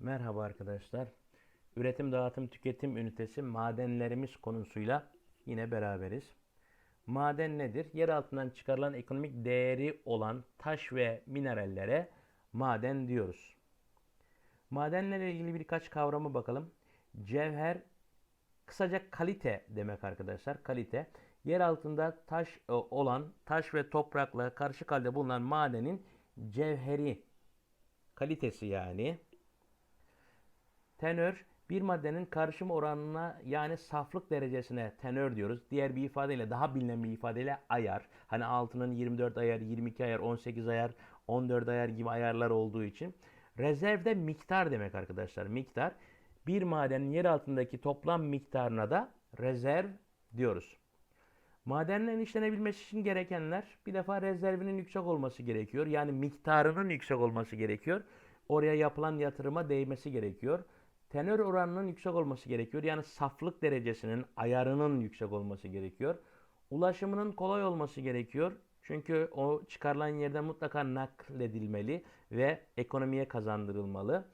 Merhaba arkadaşlar. Üretim, dağıtım, tüketim ünitesi madenlerimiz konusuyla yine beraberiz. Maden nedir? Yer altından çıkarılan ekonomik değeri olan taş ve minerallere maden diyoruz. Madenlerle ilgili birkaç kavramı bakalım. Cevher, kısaca kalite demek arkadaşlar. Kalite. Yer altında taş e, olan, taş ve toprakla karışık halde bulunan madenin cevheri. Kalitesi yani. Tenör bir maddenin karışım oranına yani saflık derecesine tenör diyoruz. Diğer bir ifadeyle daha bilinen bir ifadeyle ayar. Hani altının 24 ayar, 22 ayar, 18 ayar, 14 ayar gibi ayarlar olduğu için. Rezervde miktar demek arkadaşlar. Miktar. Bir madenin yer altındaki toplam miktarına da rezerv diyoruz. Madenlerin işlenebilmesi için gerekenler bir defa rezervinin yüksek olması gerekiyor. Yani miktarının yüksek olması gerekiyor. Oraya yapılan yatırıma değmesi gerekiyor. Tenör oranının yüksek olması gerekiyor. Yani saflık derecesinin, ayarının yüksek olması gerekiyor. Ulaşımının kolay olması gerekiyor. Çünkü o çıkarılan yerden mutlaka nakledilmeli ve ekonomiye kazandırılmalı.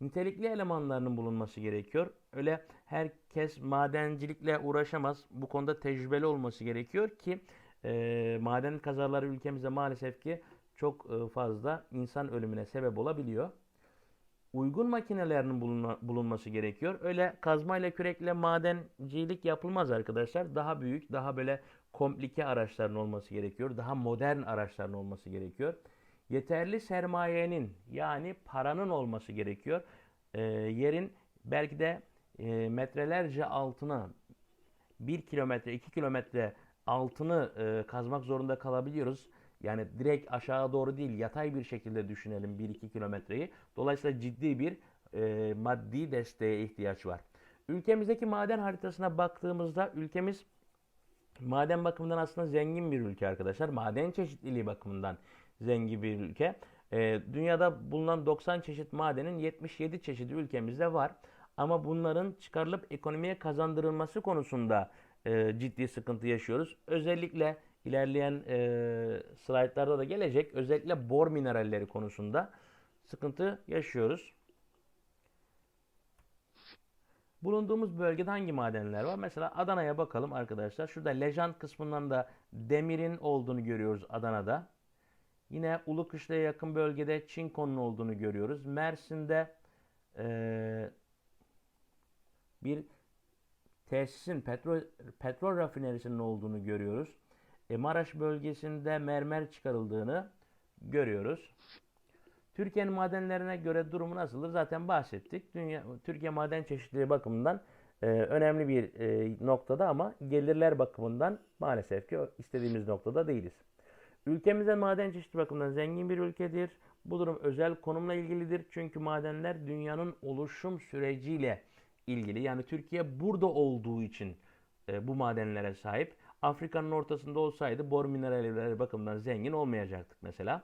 Nitelikli elemanlarının bulunması gerekiyor. Öyle herkes madencilikle uğraşamaz. Bu konuda tecrübeli olması gerekiyor ki e, maden kazaları ülkemizde maalesef ki çok e, fazla insan ölümüne sebep olabiliyor uygun makinelerinin bulunma, bulunması gerekiyor. Öyle kazmayla kürekle madencilik yapılmaz arkadaşlar. Daha büyük, daha böyle komplike araçların olması gerekiyor. Daha modern araçların olması gerekiyor. Yeterli sermayenin yani paranın olması gerekiyor. E, yerin belki de e, metrelerce altına 1 kilometre, 2 kilometre altını e, kazmak zorunda kalabiliyoruz. Yani direkt aşağı doğru değil yatay bir şekilde düşünelim 1-2 kilometreyi. Dolayısıyla ciddi bir e, maddi desteğe ihtiyaç var. Ülkemizdeki maden haritasına baktığımızda ülkemiz maden bakımından aslında zengin bir ülke arkadaşlar. Maden çeşitliliği bakımından zengin bir ülke. E, dünyada bulunan 90 çeşit madenin 77 çeşidi ülkemizde var. Ama bunların çıkarılıp ekonomiye kazandırılması konusunda e, ciddi sıkıntı yaşıyoruz. Özellikle ilerleyen e, slaytlarda da gelecek. Özellikle bor mineralleri konusunda sıkıntı yaşıyoruz. Bulunduğumuz bölgede hangi madenler var? Mesela Adana'ya bakalım arkadaşlar. Şurada Lejant kısmından da demirin olduğunu görüyoruz Adana'da. Yine Ulukışla'ya yakın bölgede çinkonun olduğunu görüyoruz. Mersin'de e, bir tesisin petrol, petrol rafinerisinin olduğunu görüyoruz. E, Maraş bölgesinde mermer çıkarıldığını görüyoruz. Türkiye'nin madenlerine göre durumu nasıldır? Zaten bahsettik. Dünya, Türkiye maden çeşitliliği bakımından e, önemli bir e, noktada ama gelirler bakımından maalesef ki istediğimiz noktada değiliz. Ülkemizde maden çeşitliliği bakımından zengin bir ülkedir. Bu durum özel konumla ilgilidir. Çünkü madenler dünyanın oluşum süreciyle ilgili. Yani Türkiye burada olduğu için e, bu madenlere sahip. Afrika'nın ortasında olsaydı bor mineralleri bakımından zengin olmayacaktık mesela.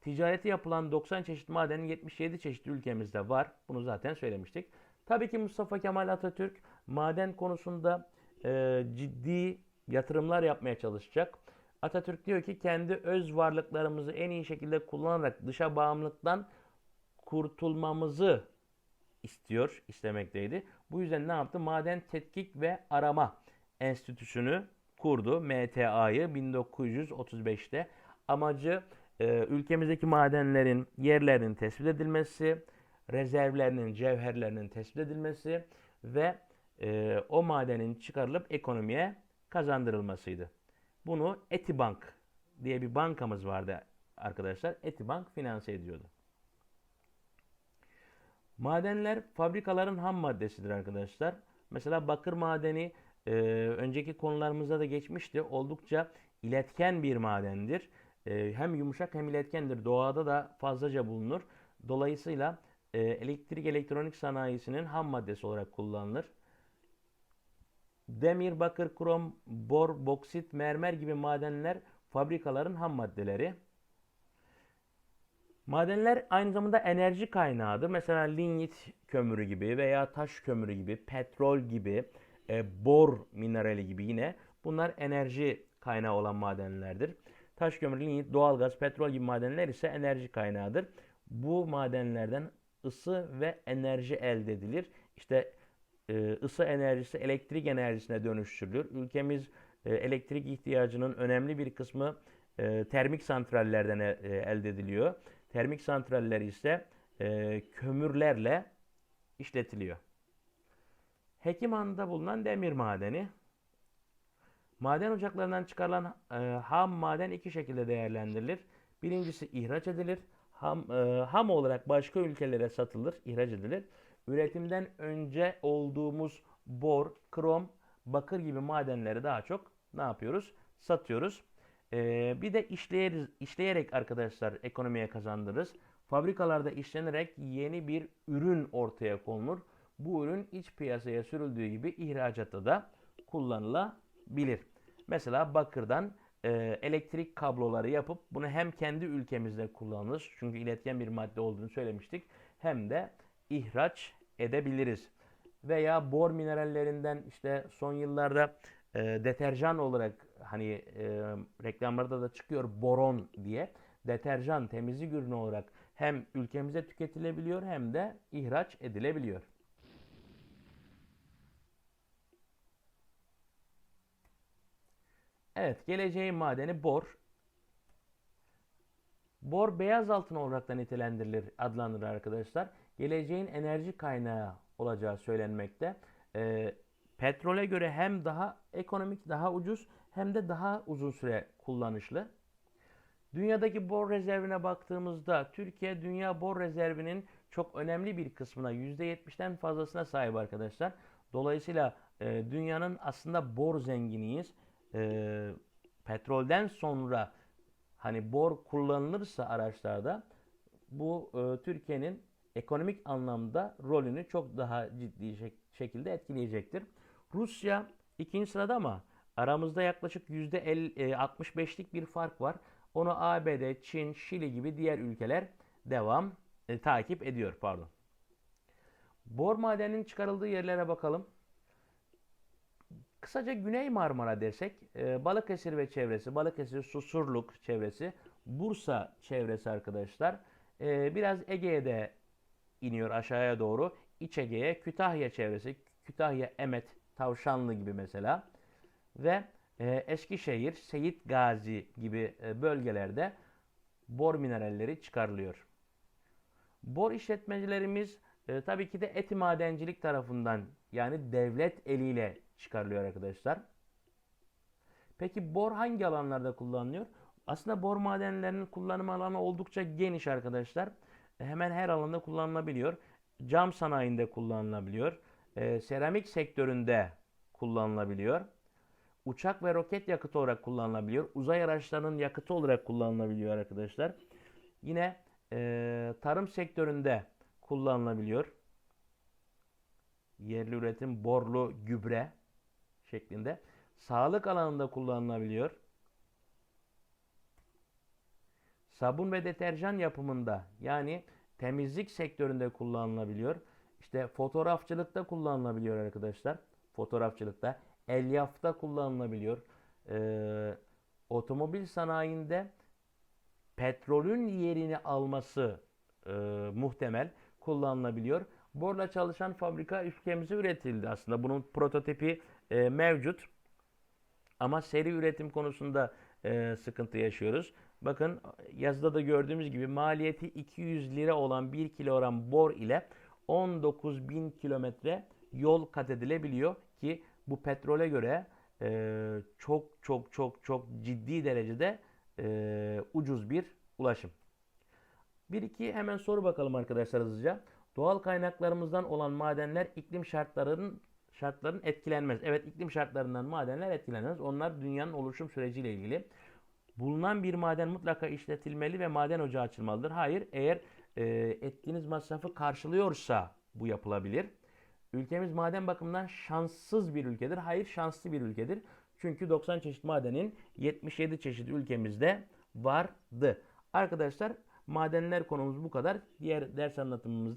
Ticareti yapılan 90 çeşit madenin 77 çeşit ülkemizde var. Bunu zaten söylemiştik. Tabii ki Mustafa Kemal Atatürk maden konusunda e, ciddi yatırımlar yapmaya çalışacak. Atatürk diyor ki kendi öz varlıklarımızı en iyi şekilde kullanarak dışa bağımlılıktan kurtulmamızı istiyor, istemekteydi. Bu yüzden ne yaptı? Maden Tetkik ve Arama Enstitüsü'nü kurdu. MTA'yı 1935'te. Amacı e, ülkemizdeki madenlerin yerlerinin tespit edilmesi, rezervlerinin, cevherlerinin tespit edilmesi ve e, o madenin çıkarılıp ekonomiye kazandırılmasıydı. Bunu Etibank diye bir bankamız vardı arkadaşlar. Etibank finanse ediyordu. Madenler fabrikaların ham maddesidir arkadaşlar. Mesela bakır madeni e, önceki konularımızda da geçmişti. Oldukça iletken bir madendir. E, hem yumuşak hem iletkendir. Doğada da fazlaca bulunur. Dolayısıyla e, elektrik elektronik sanayisinin ham maddesi olarak kullanılır. Demir, bakır, krom, bor, boksit, mermer gibi madenler fabrikaların ham maddeleri. Madenler aynı zamanda enerji kaynağıdır. Mesela lignit kömürü gibi veya taş kömürü gibi, petrol gibi, e, bor minerali gibi yine bunlar enerji kaynağı olan madenlerdir. Taş kömürü, lignit, doğalgaz, petrol gibi madenler ise enerji kaynağıdır. Bu madenlerden ısı ve enerji elde edilir. İşte e, ısı enerjisi elektrik enerjisine dönüştürülür. Ülkemiz e, elektrik ihtiyacının önemli bir kısmı e, termik santrallerden e, elde ediliyor. Termik santraller ise e, kömürlerle işletiliyor. Hekimhan'da bulunan demir madeni. Maden ocaklarından çıkarılan e, ham maden iki şekilde değerlendirilir. Birincisi ihraç edilir. Ham, e, ham olarak başka ülkelere satılır, ihraç edilir. Üretimden önce olduğumuz bor, krom, bakır gibi madenleri daha çok ne yapıyoruz? Satıyoruz. E, bir de işleyeriz, işleyerek arkadaşlar ekonomiye kazandırırız. Fabrikalarda işlenerek yeni bir ürün ortaya konulur. Bu ürün iç piyasaya sürüldüğü gibi ihracatta da kullanılabilir. Mesela bakırdan e, elektrik kabloları yapıp bunu hem kendi ülkemizde kullanırız. Çünkü iletken bir madde olduğunu söylemiştik. Hem de ihraç edebiliriz. Veya bor minerallerinden işte son yıllarda e, deterjan olarak hani e, reklamlarda da çıkıyor boron diye. Deterjan temizlik ürünü olarak hem ülkemize tüketilebiliyor hem de ihraç edilebiliyor. Evet, geleceğin madeni bor. Bor beyaz altın olarak da nitelendirilir, adlandırılır arkadaşlar. Geleceğin enerji kaynağı olacağı söylenmekte. Ee, petrole göre hem daha ekonomik, daha ucuz hem de daha uzun süre kullanışlı. Dünyadaki bor rezervine baktığımızda Türkiye dünya bor rezervinin çok önemli bir kısmına %70'den fazlasına sahip arkadaşlar. Dolayısıyla e, dünyanın aslında bor zenginiyiz. E, petrolden sonra hani bor kullanılırsa araçlarda bu e, Türkiye'nin ekonomik anlamda rolünü çok daha ciddi şek- şekilde etkileyecektir. Rusya ikinci sırada ama aramızda yaklaşık %65'lik bir fark var. Onu ABD, Çin, Şili gibi diğer ülkeler devam e, takip ediyor pardon. Bor madeninin çıkarıldığı yerlere bakalım. Kısaca Güney Marmara dersek e, Balıkesir ve çevresi, Balıkesir, Susurluk çevresi, Bursa çevresi arkadaşlar. E, biraz Ege'de iniyor aşağıya doğru. İç Ege'ye Kütahya çevresi, Kütahya, Emet, Tavşanlı gibi mesela. Ve e, Eskişehir, Seyit Gazi gibi bölgelerde bor mineralleri çıkarılıyor. Bor işletmecilerimiz tabii ki de eti madencilik tarafından yani devlet eliyle çıkarılıyor arkadaşlar. Peki bor hangi alanlarda kullanılıyor? Aslında bor madenlerinin kullanım alanı oldukça geniş arkadaşlar. Hemen her alanda kullanılabiliyor. Cam sanayinde kullanılabiliyor. E, seramik sektöründe kullanılabiliyor. Uçak ve roket yakıtı olarak kullanılabiliyor. Uzay araçlarının yakıtı olarak kullanılabiliyor arkadaşlar. Yine e, tarım sektöründe kullanılabiliyor. Yerli üretim borlu gübre şeklinde. Sağlık alanında kullanılabiliyor. Sabun ve deterjan yapımında yani temizlik sektöründe kullanılabiliyor. İşte fotoğrafçılıkta kullanılabiliyor arkadaşlar. Fotoğrafçılıkta, elyafta kullanılabiliyor. Ee, otomobil sanayinde petrolün yerini alması e, muhtemel kullanılabiliyor. Borla çalışan fabrika ülkemizde üretildi aslında. Bunun prototipi e, mevcut. Ama seri üretim konusunda e, sıkıntı yaşıyoruz. Bakın yazıda da gördüğümüz gibi maliyeti 200 lira olan 1 kilogram bor ile 19 bin kilometre yol kat edilebiliyor ki bu petrole göre e, çok çok çok çok ciddi derecede e, ucuz bir ulaşım. Bir iki hemen soru bakalım arkadaşlar hızlıca. Doğal kaynaklarımızdan olan madenler iklim şartlarının şartların etkilenmez. Evet iklim şartlarından madenler etkilenmez. Onlar dünyanın oluşum süreciyle ilgili. Bulunan bir maden mutlaka işletilmeli ve maden ocağı açılmalıdır. Hayır eğer e, ettiğiniz masrafı karşılıyorsa bu yapılabilir. Ülkemiz maden bakımından şanssız bir ülkedir. Hayır şanslı bir ülkedir. Çünkü 90 çeşit madenin 77 çeşit ülkemizde vardı. Arkadaşlar madenler konumuz bu kadar. Diğer ders anlatımımızda